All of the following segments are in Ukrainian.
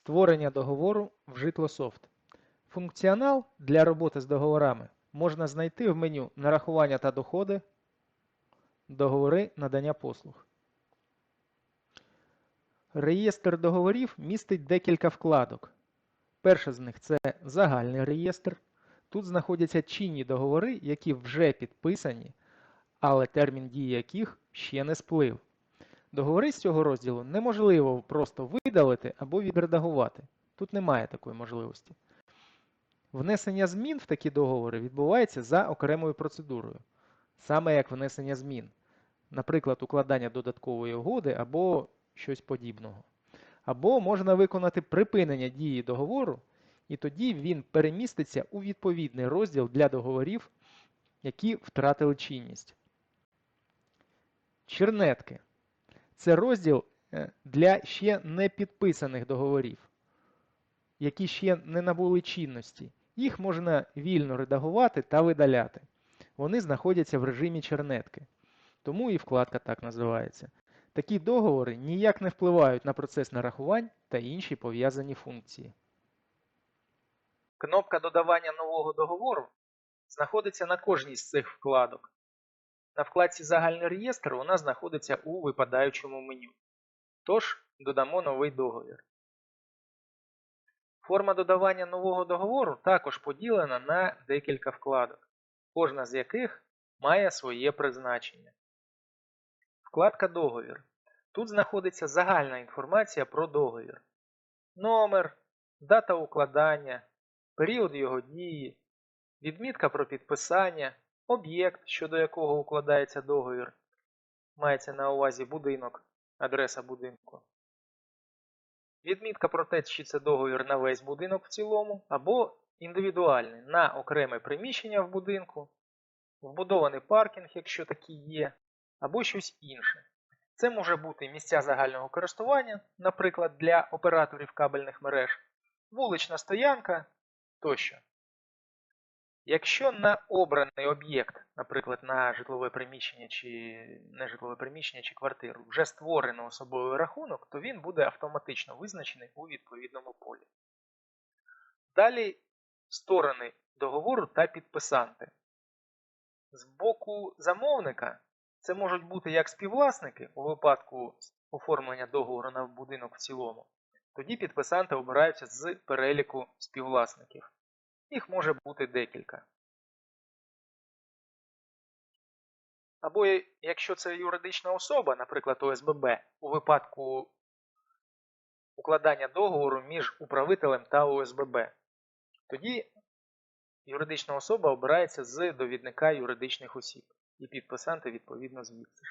Створення договору в Житлософт. Функціонал для роботи з договорами можна знайти в меню Нарахування та доходи, Договори надання послуг. Реєстр договорів містить декілька вкладок. Перша з них це загальний реєстр. Тут знаходяться чинні договори, які вже підписані, але термін дії яких ще не сплив. Договори з цього розділу неможливо просто видалити або відредагувати. Тут немає такої можливості. Внесення змін в такі договори відбувається за окремою процедурою, саме як внесення змін, наприклад, укладання додаткової угоди або щось подібного. Або можна виконати припинення дії договору, і тоді він переміститься у відповідний розділ для договорів, які втратили чинність. Чернетки. Це розділ е, для ще не підписаних договорів, які ще не набули чинності. Їх можна вільно редагувати та видаляти. Вони знаходяться в режимі чернетки. Тому і вкладка так називається. Такі договори ніяк не впливають на процес нарахувань та інші пов'язані функції. Кнопка додавання нового договору знаходиться на кожній з цих вкладок. На вкладці Загальний реєстр вона знаходиться у випадаючому меню. Тож, додамо новий договір. Форма додавання нового договору також поділена на декілька вкладок, кожна з яких має своє призначення. Вкладка Договір. Тут знаходиться загальна інформація про договір. Номер, дата укладання, період його дії, відмітка про підписання, об'єкт, щодо якого укладається договір. Мається на увазі будинок, адреса будинку. Відмітка про те, чи це договір на весь будинок в цілому, або індивідуальний на окреме приміщення в будинку, вбудований паркінг, якщо такий є, або щось інше. Це може бути місця загального користування, наприклад, для операторів кабельних мереж, вулична стоянка тощо. Якщо на обраний об'єкт, наприклад, на житлове приміщення чи нежитлове приміщення чи квартиру, вже створено особовий рахунок, то він буде автоматично визначений у відповідному полі. Далі сторони договору та підписанти. З боку замовника це можуть бути як співвласники у випадку оформлення договору на будинок в цілому, тоді підписанти обираються з переліку співвласників. Їх може бути декілька. Або якщо це юридична особа, наприклад, ОСББ, у випадку укладання договору між управителем та ОСББ, тоді юридична особа обирається з довідника юридичних осіб і підписанти відповідно звідси.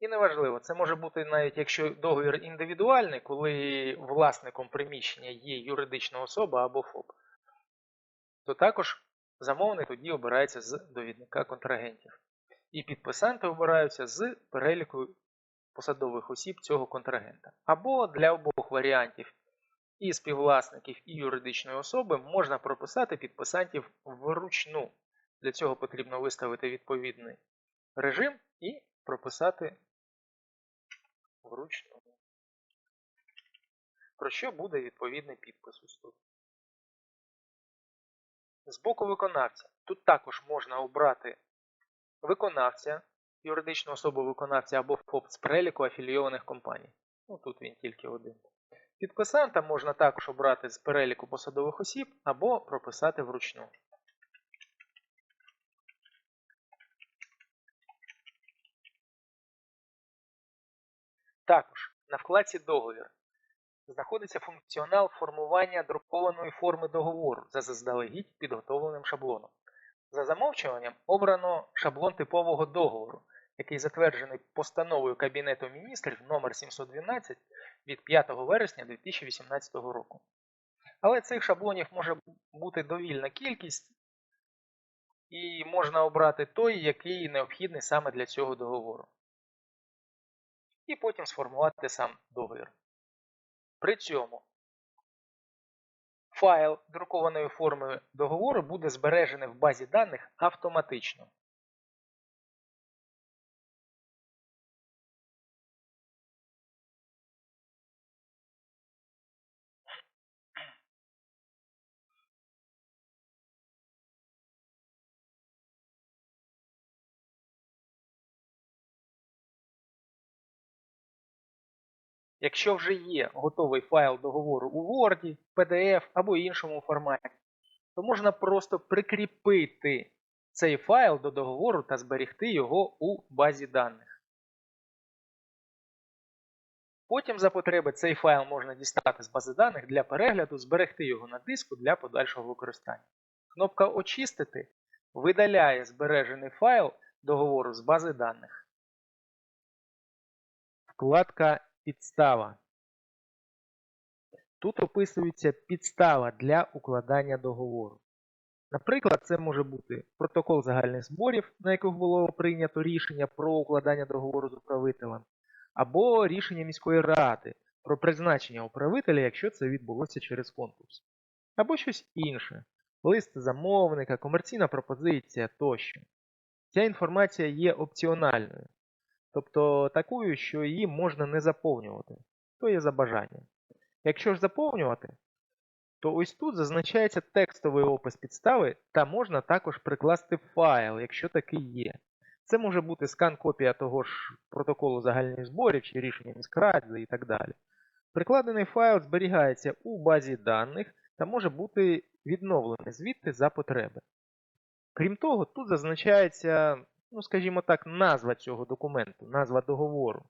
І неважливо, це може бути навіть якщо договір індивідуальний, коли власником приміщення є юридична особа або ФОП то також замовник тоді обирається з довідника контрагентів. І підписанти обираються з переліку посадових осіб цього контрагента. Або для обох варіантів і співвласників, і юридичної особи можна прописати підписантів вручну. Для цього потрібно виставити відповідний режим і прописати вручну. Про що буде відповідний підпис ось тут. З боку виконавця. Тут також можна обрати виконавця, юридичну особу виконавця або ФОП з переліку афілійованих компаній. Ну, Тут він тільки один. Підписанта можна також обрати з переліку посадових осіб або прописати вручну. Також на вкладці Договір знаходиться функціонал формування друкованої форми договору за заздалегідь підготовленим шаблоном. За замовчуванням обрано шаблон типового договору, який затверджений постановою Кабінету міністрів номер 712 від 5 вересня 2018 року. Але цих шаблонів може бути довільна кількість, і можна обрати той, який необхідний саме для цього договору. І потім сформувати сам договір. При цьому файл друкованої форми договору буде збережений в базі даних автоматично. Якщо вже є готовий файл договору у Word, PDF або іншому форматі, то можна просто прикріпити цей файл до договору та зберегти його у базі даних. Потім за потреби цей файл можна дістати з бази даних для перегляду, зберегти його на диску для подальшого використання. Кнопка Очистити видаляє збережений файл договору з бази даних. Вкладка Підстава. Тут описується підстава для укладання договору. Наприклад, це може бути протокол загальних зборів, на яких було прийнято рішення про укладання договору з управителем, або рішення міської ради про призначення управителя, якщо це відбулося через конкурс, або щось інше лист замовника, комерційна пропозиція тощо. Ця інформація є опціональною, тобто такою, що її можна не заповнювати, то є за бажанням. Якщо ж заповнювати, то ось тут зазначається текстовий опис підстави та можна також прикласти файл, якщо такий є. Це може бути скан-копія того ж протоколу загальних зборів чи рішення міськради і так далі. Прикладений файл зберігається у базі даних та може бути відновлений звідти за потреби. Крім того, тут зазначається, ну, скажімо так, назва цього документу, назва договору.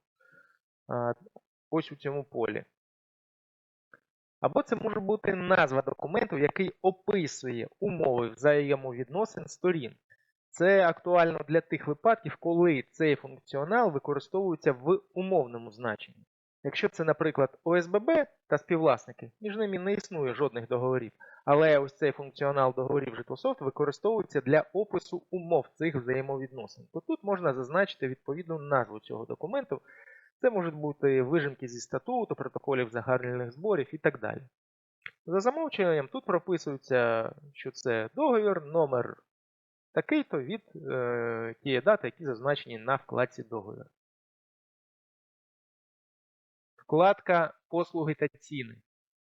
Ось у цьому полі. Або це може бути назва документу, який описує умови взаємовідносин сторін. Це актуально для тих випадків, коли цей функціонал використовується в умовному значенні. Якщо це, наприклад, ОСББ та співвласники, між ними не існує жодних договорів, але ось цей функціонал договорів Житлософт використовується для опису умов цих взаємовідносин. То тут можна зазначити відповідну назву цього документу. Це можуть бути вижимки зі статуту, протоколів загальних зборів і так далі. За замовчуванням тут прописується, що це договір, номер такий-то від е, тієї дати, які зазначені на вкладці договір. Вкладка Послуги та ціни.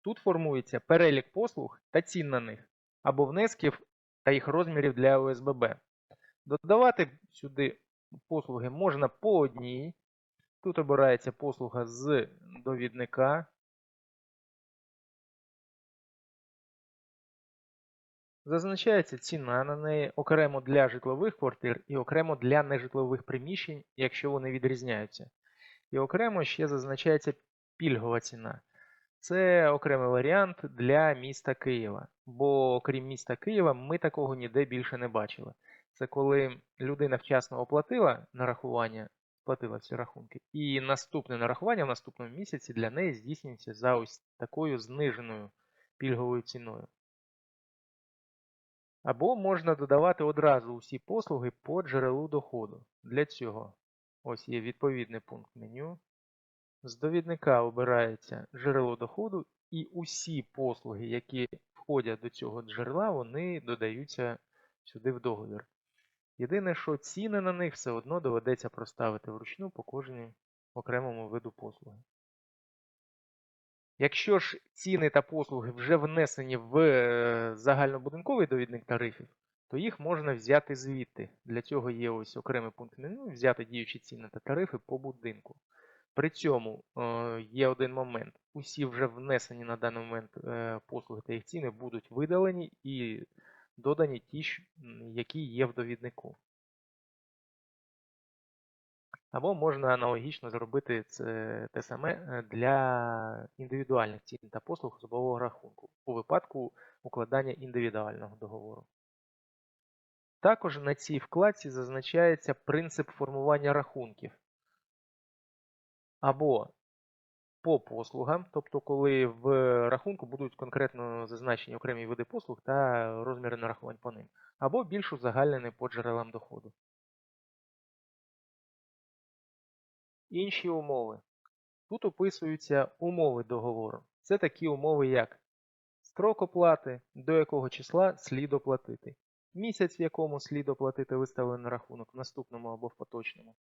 Тут формується перелік послуг та цін на них, або внесків та їх розмірів для ОСББ. Додавати сюди послуги можна по одній. Тут обирається послуга з довідника. Зазначається ціна на неї окремо для житлових квартир і окремо для нежитлових приміщень, якщо вони відрізняються. І окремо ще зазначається пільгова ціна. Це окремий варіант для міста Києва. Бо окрім міста Києва, ми такого ніде більше не бачили. Це коли людина вчасно оплатила нарахування, сплатила всі рахунки, і наступне нарахування в наступному місяці для неї здійснюється за ось такою зниженою пільговою ціною. Або можна додавати одразу усі послуги по джерелу доходу. Для цього ось є відповідний пункт меню. З довідника обирається джерело доходу, і усі послуги, які входять до цього джерела, вони додаються сюди в договір. Єдине, що ціни на них все одно доведеться проставити вручну по кожній окремому виду послуги. Якщо ж ціни та послуги вже внесені в е, загальнобудинковий довідник тарифів, то їх можна взяти звідти. Для цього є ось окремий пункт меню, взяти діючі ціни та тарифи по будинку. При цьому е, є один момент. Усі вже внесені на даний момент е, послуги та їх ціни будуть видалені і додані ті, які є в довіднику. Або можна аналогічно зробити це те саме е, для індивідуальних цін та послуг особового рахунку у випадку укладання індивідуального договору. Також на цій вкладці зазначається принцип формування рахунків або по послугам, тобто коли в рахунку будуть конкретно зазначені окремі види послуг та розміри нарахувань по ним, або більш узагальнений по джерелам доходу. Інші умови. Тут описуються умови договору. Це такі умови, як строк оплати, до якого числа слід оплатити, місяць, в якому слід оплатити виставлений рахунок в наступному або в поточному.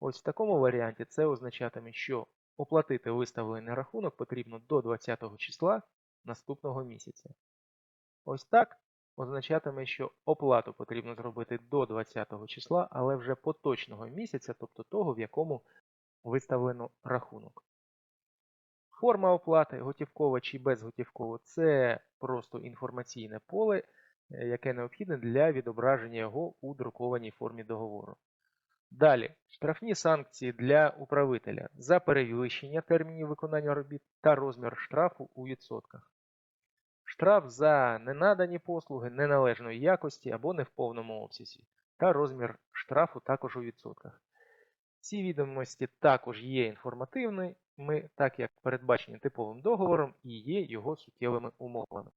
Ось в такому варіанті це означатиме, що оплатити виставлений рахунок потрібно до 20 числа наступного місяця. Ось так означатиме, що оплату потрібно зробити до 20 числа, але вже поточного місяця, тобто того, в якому виставлено рахунок. Форма оплати, готівкова чи безготівкова, це просто інформаційне поле, яке необхідне для відображення його у друкованій формі договору. Далі, штрафні санкції для управителя за перевищення термінів виконання робіт та розмір штрафу у відсотках. Штраф за ненадані послуги неналежної якості або не в повному обсязі, та розмір штрафу також у відсотках. Ці відомості також є інформативними, так як передбачені типовим договором і є його суттєвими умовами.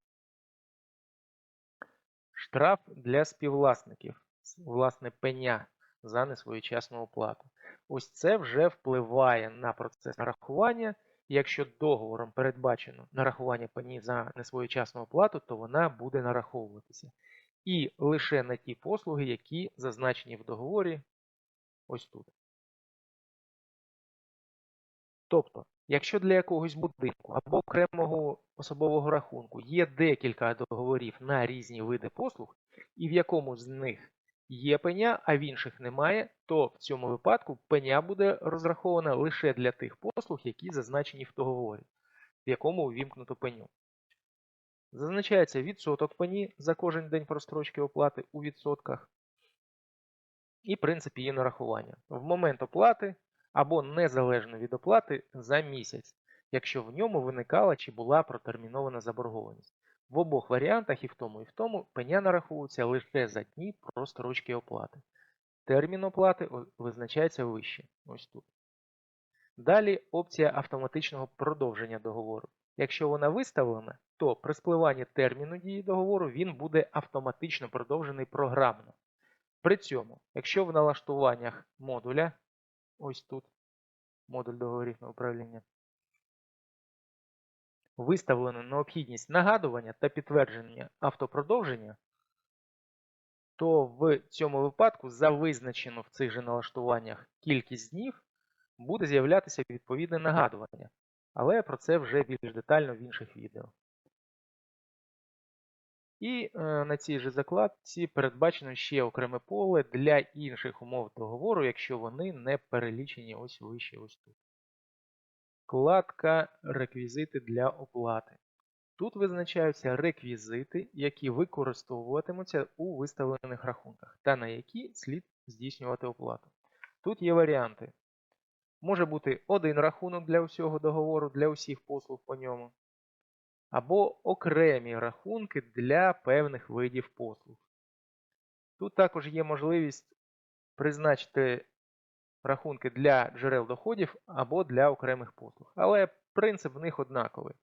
Штраф для співвласників, власне, пеня за несвоєчасну оплату. Ось це вже впливає на процес нарахування. Якщо договором передбачено нарахування пені за несвоєчасну оплату, то вона буде нараховуватися. І лише на ті послуги, які зазначені в договорі ось тут. Тобто, якщо для якогось будинку або окремого особового рахунку є декілька договорів на різні види послуг, і в якому з них є пеня, а в інших немає, то в цьому випадку пеня буде розрахована лише для тих послуг, які зазначені в договорі, в якому увімкнуто пеню. Зазначається відсоток пені за кожен день прострочки оплати у відсотках і принцип її нарахування. В момент оплати або незалежно від оплати за місяць, якщо в ньому виникала чи була протермінована заборгованість. В обох варіантах і в тому, і в тому пеня нараховується лише за дні прострочки оплати. Термін оплати визначається вище. Ось тут. Далі опція автоматичного продовження договору. Якщо вона виставлена, то при спливанні терміну дії договору він буде автоматично продовжений програмно. При цьому, якщо в налаштуваннях модуля, ось тут, модуль договорів управління, виставлено необхідність нагадування та підтвердження автопродовження, то в цьому випадку за визначену в цих же налаштуваннях кількість днів буде з'являтися відповідне нагадування. Але про це вже більш детально в інших відео. І е, на цій же закладці передбачено ще окреме поле для інших умов договору, якщо вони не перелічені ось вище ось тут. Вкладка Реквізити для оплати. Тут визначаються реквізити, які використовуватимуться у виставлених рахунках, та на які слід здійснювати оплату. Тут є варіанти. Може бути один рахунок для усього договору, для усіх послуг по ньому. Або окремі рахунки для певних видів послуг. Тут також є можливість призначити рахунки для джерел доходів або для окремих послуг. Але принцип в них однаковий.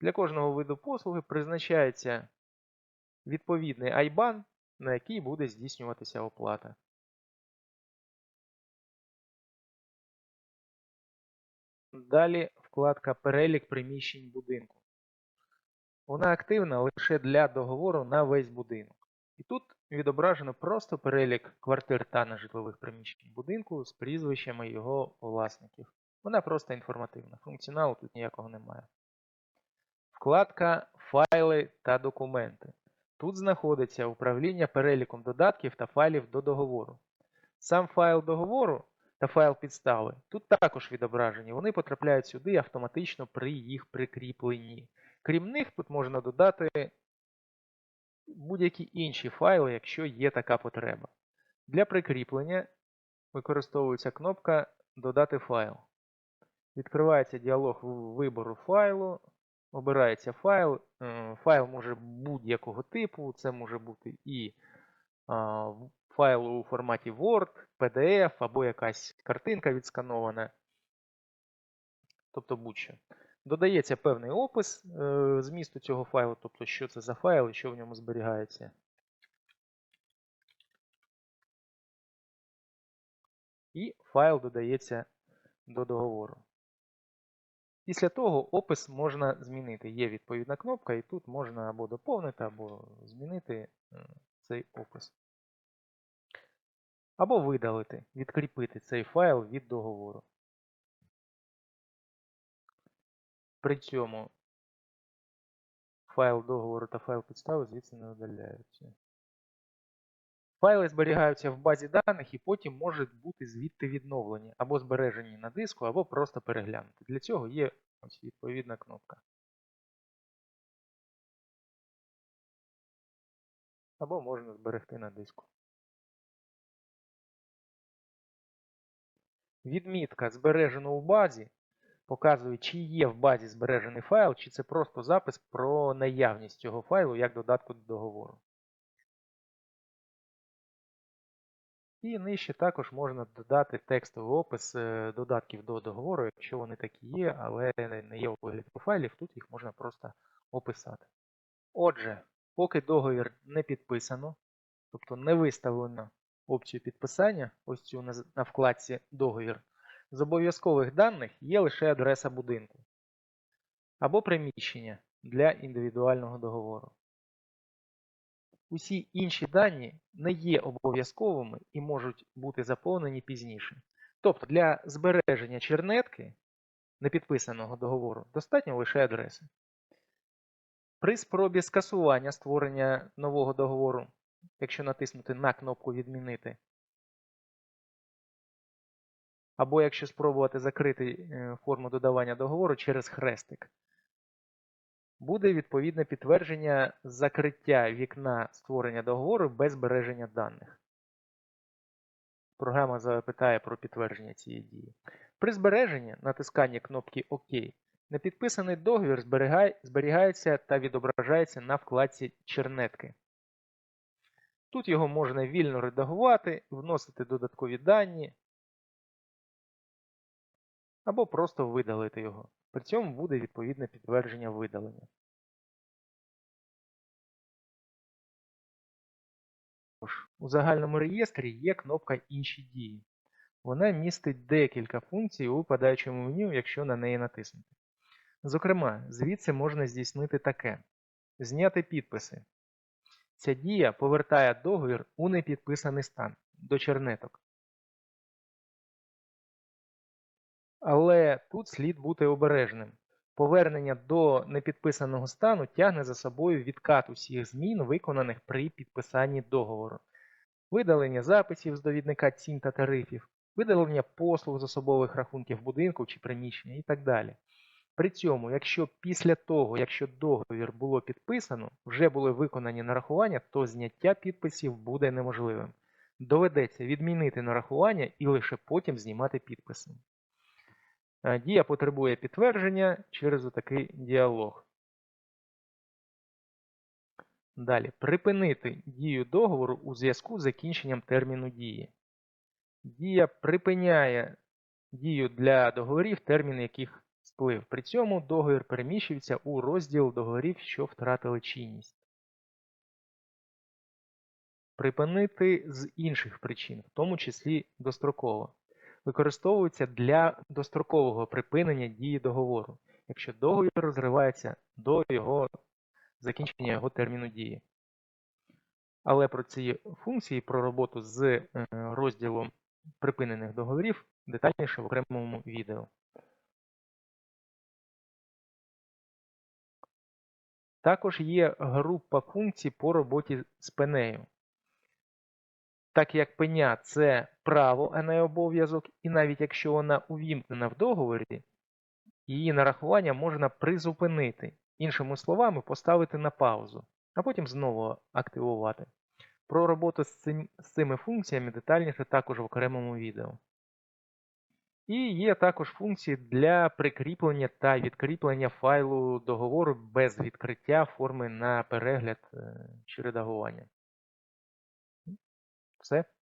Для кожного виду послуги призначається відповідний IBAN, на який буде здійснюватися оплата. Далі вкладка Перелік приміщень будинку. Вона активна лише для договору на весь будинок. І тут відображено просто перелік квартир та нежитлових приміщень будинку з прізвищами його власників. Вона просто інформативна. Функціоналу тут ніякого немає. Вкладка Файли та документи. Тут знаходиться управління переліком додатків та файлів до договору. Сам файл договору та файл підстави тут також відображені. Вони потрапляють сюди автоматично при їх прикріпленні. Крім них, тут можна додати будь-які інші файли, якщо є така потреба. Для прикріплення використовується кнопка Додати файл. Відкривається діалог вибору файлу, обирається файл. Е, файл може будь-якого типу, це може бути і файл у форматі Word, PDF або якась картинка відсканована. Тобто будь-що. Додається певний опис е, змісту цього файлу, тобто що це за файл і що в ньому зберігається. І файл додається до договору. Після того опис можна змінити. Є відповідна кнопка, і тут можна або доповнити, або змінити е, цей опис. Або видалити, відкріпити цей файл від договору. При цьому файл договору та файл підстави звідси не видаляються. Файли зберігаються в базі даних і потім можуть бути звідти відновлені або збережені на диску, або просто переглянути. Для цього є ось відповідна кнопка. Або можна зберегти на диску. Відмітка збережено у базі показує, чи є в базі збережений файл, чи це просто запис про наявність цього файлу як додатку до договору. І нижче також можна додати текстовий опис е, додатків до договору, якщо вони такі є, але не є у вигляді файлів, тут їх можна просто описати. Отже, поки договір не підписано, тобто не виставлено опцію підписання, ось цю на вкладці договір, з обов'язкових даних є лише адреса будинку або приміщення для індивідуального договору. Усі інші дані не є обов'язковими і можуть бути заповнені пізніше. Тобто для збереження чернетки непідписаного договору достатньо лише адреси. При спробі скасування створення нового договору, якщо натиснути на кнопку Відмінити, або якщо спробувати закрити е, форму додавання договору через хрестик, буде відповідне підтвердження закриття вікна створення договору без збереження даних. Програма запитає про підтвердження цієї дії. При збереженні натисканні кнопки ОК непідписаний договір зберігається та відображається на вкладці чернетки. Тут його можна вільно редагувати, вносити додаткові дані або просто видалити його. При цьому буде відповідне підтвердження видалення. У загальному реєстрі є кнопка Інші дії. Вона містить декілька функцій у випадаючому меню, якщо на неї натиснути. Зокрема, звідси можна здійснити таке: зняти підписи. Ця дія повертає договір у непідписаний стан до чернеток. Але тут слід бути обережним. Повернення до непідписаного стану тягне за собою відкат усіх змін, виконаних при підписанні договору, видалення записів з довідника цін та тарифів, видалення послуг з особових рахунків будинку чи приміщення і так далі. При цьому, якщо після того, якщо договір було підписано, вже були виконані нарахування, то зняття підписів буде неможливим. Доведеться відмінити нарахування і лише потім знімати підписи. Дія потребує підтвердження через отакий діалог. Далі. Припинити дію договору у зв'язку з закінченням терміну дії. Дія припиняє дію для договорів, термін яких сплив. При цьому договір переміщується у розділ договорів, що втратили чинність. Припинити з інших причин, в тому числі достроково використовуються для дострокового припинення дії договору, якщо договір розривається до його закінчення його терміну дії. Але про ці функції, про роботу з е, розділом припинених договорів детальніше в окремому відео. Також є група функцій по роботі з пенею так як пеня це право, а не обов'язок, і навіть якщо вона увімкнена в договорі, її нарахування можна призупинити, іншими словами, поставити на паузу, а потім знову активувати. Про роботу з, цим, з цими функціями детальніше також в окремому відео. І є також функції для прикріплення та відкріплення файлу договору без відкриття форми на перегляд е, чи редагування. Все.